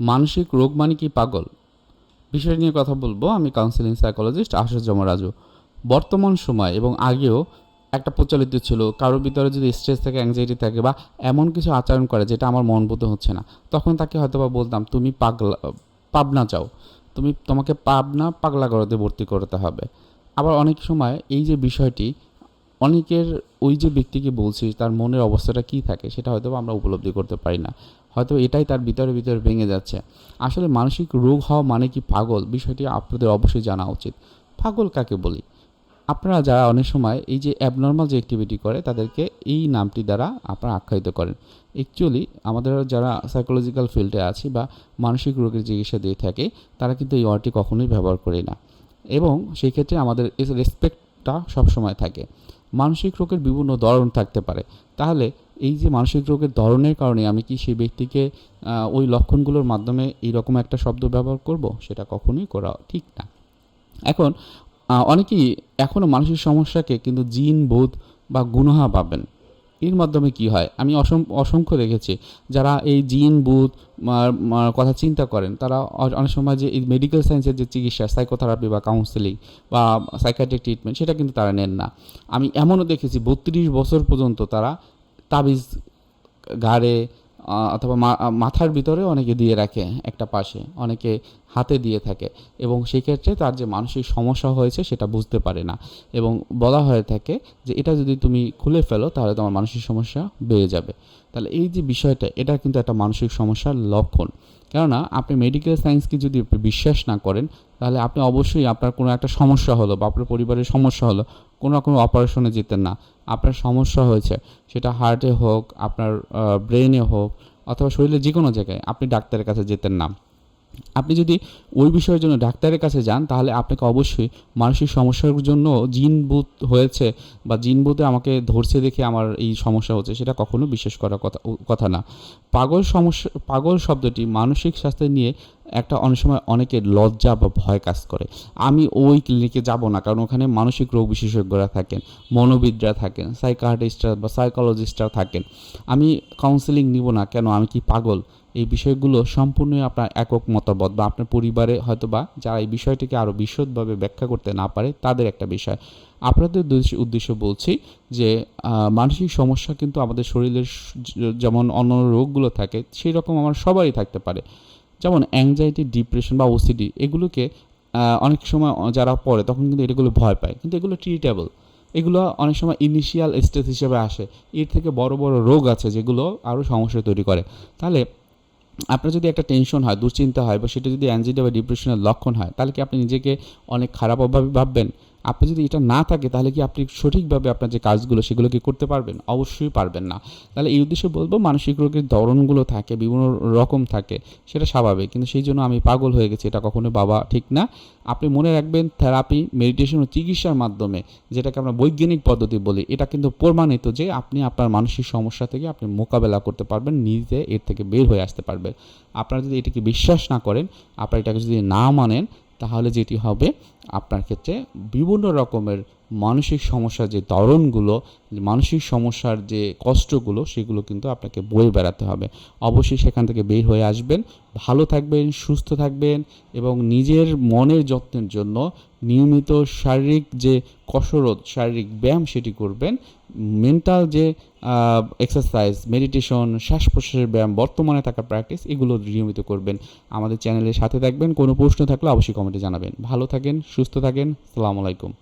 মানসিক রোগ মানে কি পাগল? বিষয় নিয়ে কথা বলব। আমি কাউন্সিলিং সাইকোলজিস্ট আশাজমা রাজু বর্তমান সময় এবং আগেও একটা প্রচলিত ছিল, কারোর ভিতরে যদি স্ট্রেস থাকে অ্যাংজাইটি থাকে বা এমন কিছু আচরণ করে যেটা আমার মন বোধ হচ্ছে না, তখন তাকে হয়তো বা বলতাম, তুমি পাগলা, পাবনা চাও। তুমি তোমাকে পাবনা পাগলা করতে ভর্তি করতে হবে। আবার অনেক সময় এই যে বিষয়টি, অনেকের ওই যে ব্যক্তিকে বলছি, তার মনের অবস্থাটা কী থাকে সেটা হয়তো আমরা উপলব্ধি করতে পারি না। হয়তো এটাই তার ভিতরে ভিতরে ভেঙে যাচ্ছে। আসলে মানসিক রোগ হওয়া মানে কি পাগল? বিষয়টি আপনাদের অবশ্যই জানা উচিত। পাগল কাকে বলি? আপনারা যারা অনেক সময় এই যে অ্যাবনর্মাল যে অ্যাক্টিভিটি করে, তাদেরকে এই নামটি দ্বারা আপনারা আখ্যায়িত করেন। অ্যাকচুয়ালি আমাদের যারা সাইকোলজিক্যাল ফিল্ডে আছে বা মানসিক রোগের চিকিৎসা দিয়ে থাকে, তারা কিন্তু এই ওয়ার্ডটি কখনোই ব্যবহার করে না। এবং সেই ক্ষেত্রে আমাদের রেসপেক্টটা সবসময় থাকে। মানসিক রোগের বিভিন্ন ধরন থাকতে পারে। তাহলে এই যে মানসিক রোগের ধরনের কারণে আমি কি সেই ব্যক্তিকে ওই লক্ষণগুলোর মাধ্যমে এইরকম একটা শব্দ ব্যবহার করব? সেটা কখনোই করা ঠিক না। এখন অনেকেই এখনও মানসিক সমস্যাকে কিন্তু জিন, বোধ বা গুণহা পাবেন এর মাধ্যমে কি হয়? আমি অসংখ্য দেখেছি যারা এই জিন বুথ কথা চিন্তা করেন। তারা অনেক সময় যে এই মেডিকেল সায়েন্সের যে চিকিৎসা সাইকোথেরাপি বা কাউন্সেলিং বা সাইকাট্রিক ট্রিটমেন্ট সেটা কিন্তু তারা নেন না। আমি এমনও দেখেছি বত্রিশ বছর পর্যন্ত তারা তাবিজ আহ, অথবা মাথার ভিতরে অনেকে দিয়ে রাখে একটা পাশে, অনেকে হাতে দিয়ে থাকে এবং সেক্ষেত্রে তার যে মানসিক সমস্যা হয়েছে সেটা বুঝতে পারে না এবং বলা হয়ে থাকে যে এটা যদি তুমি খুলে ফেলো তাহলে তোমার মানসিক সমস্যা বেড়ে যাবে। তাহলে এই যে বিষয়টা, এটা কিন্তু একটা মানসিক সমস্যার লক্ষণ। কেননা আপনি মেডিকেল সায়েন্সকে যদি বিশ্বাস না করেন, তাহলে আপনি অবশ্যই আপনার কোনো একটা সমস্যা হলো বা আপনার পরিবারের সমস্যা হলো কোনো রকম অপারেশনে যেতেন না। আপনার সমস্যা হয়েছে, সেটা হার্টে হোক, আপনার ব্রেনে হোক, অথবা শরীরের যে কোনো জায়গায় আপনি ডাক্তারের কাছে যেতেন না। আপনি যদি ওই বিষয়ের জন্য ডাক্তারের কাছে যান, তাহলে আপনাকে অবশ্যই মানসিক সমস্যার জন্য জিন বুথ হয়েছে বা জিন বুথে আমাকে ধরছে দেখে আমার এই সমস্যা হচ্ছে, সেটা কখনো বিশ্বাস করার কথা কথা না। পাগল সমস্যা, পাগল শব্দটি মানসিক স্বাস্থ্য নিয়ে একটা অনেক সময় অনেকের লজ্জা বা ভয় কাজ করে। আমি ওই ক্লিনিকে যাব না, কারণ ওখানে মানসিক রোগ বিশেষজ্ঞরা থাকেন, মনোবিদরা থাকেন সাইকার্টিস্টরা বা সাইকোলজিস্টরা থাকেন। আমি কাউন্সেলিং নিব না, কেন? আমি কি পাগল? এই বিষয়গুলো সম্পূর্ণই আপনার একক মতামত বা আপনার পরিবারে হয়তো বা যারা এই বিষয়টিকে আরও বিশদভাবে ব্যাখ্যা করতে না পারে, তাদের একটা বিষয়। আপনাদের উদ্দেশ্য বলছি যে মানসিক সমস্যা কিন্তু আমাদের শরীরের যেমন অন্য রোগগুলো থাকে সেই রকম আমার সবারই থাকতে পারে। যেমন অ্যাংজাইটি ডিপ্রেশন বা ওসিডি এগুলোকে অনেক সময় যারা পড়ে তখন কিন্তু এগুলো ভয় পায়। কিন্তু এগুলো ট্রিটেবল এগুলো অনেক সময় ইনিশিয়াল স্টেজ হিসেবে আসে। এর থেকে বড় বড় রোগ আছে যেগুলো আরও সমস্যা তৈরি করে। তাহলে আপনার যদি একটা টেনশন হয়, দুশ্চিন্তা হয় বা সেটা যদি অ্যাংজাইটি বা ডিপ্রেশনের লক্ষণ হয়, তাহলে কি আপনি নিজেকে অনেক খারাপভাবে ভাববেন? আপনি যদি এটা না থাকে, তাহলে কি আপনি সঠিকভাবে আপনার যে কাজগুলো সেগুলো কি করতে পারবেন? অবশ্যই পারবেন না। তাহলে এই উদ্দেশ্যে বলব, মানসিক রোগের ধরনগুলো থাকে, বিভিন্ন রকম থাকে, সেটা স্বাভাবিক। কিন্তু সেই জন্য আমি পাগল হয়ে গেছি, এটা কখনো বাবা ঠিক না। আপনি মনে রাখবেন থেরাপি মেডিটেশন ও চিকিৎসার মাধ্যমে, যেটাকে আমরা বৈজ্ঞানিক পদ্ধতি বলি, এটা কিন্তু প্রমাণিত যে আপনি আপনার মানসিক সমস্যা থেকে আপনি মোকাবেলা করতে পারবেন, নিজে এর থেকে বের হয়ে আসতে পারবেন। আপনারা যদি এটাকে বিশ্বাস না করেন, আপনারা এটাকে যদি না মানেন, তাহলে যেটি হবে আপনার ক্ষেত্রে বিভিন্ন রকমের মানসিক সমস্যার যে ধরনগুলো মানসিক সমস্যার যে কষ্টগুলো, সেগুলো কিন্তু আপনাকে বয়ে বেড়াতে হবে। অবশ্যই সেখান থেকে বের হয়ে আসবেন। ভালো থাকবেন, সুস্থ থাকবেন এবং নিজের মনের যত্নের জন্য নিয়মিত শারীরিক যে কসরত, শারীরিক ব্যায়াম সেটি করবেন। মেন্টাল যে এক্সারসাইজ মেডিটেশন শ্বাস প্রশ্বাসের ব্যায়াম, বর্তমানে থাকা প্র্যাকটিস এগুলো নিয়মিত করবেন। আমাদের চ্যানেলের সাথে থাকবেন। কোনো প্রশ্ন থাকলে অবশ্যই কমেন্টে জানাবেন। ভালো থাকেন সুস্থ থাকেন সালামু আলাইকুম।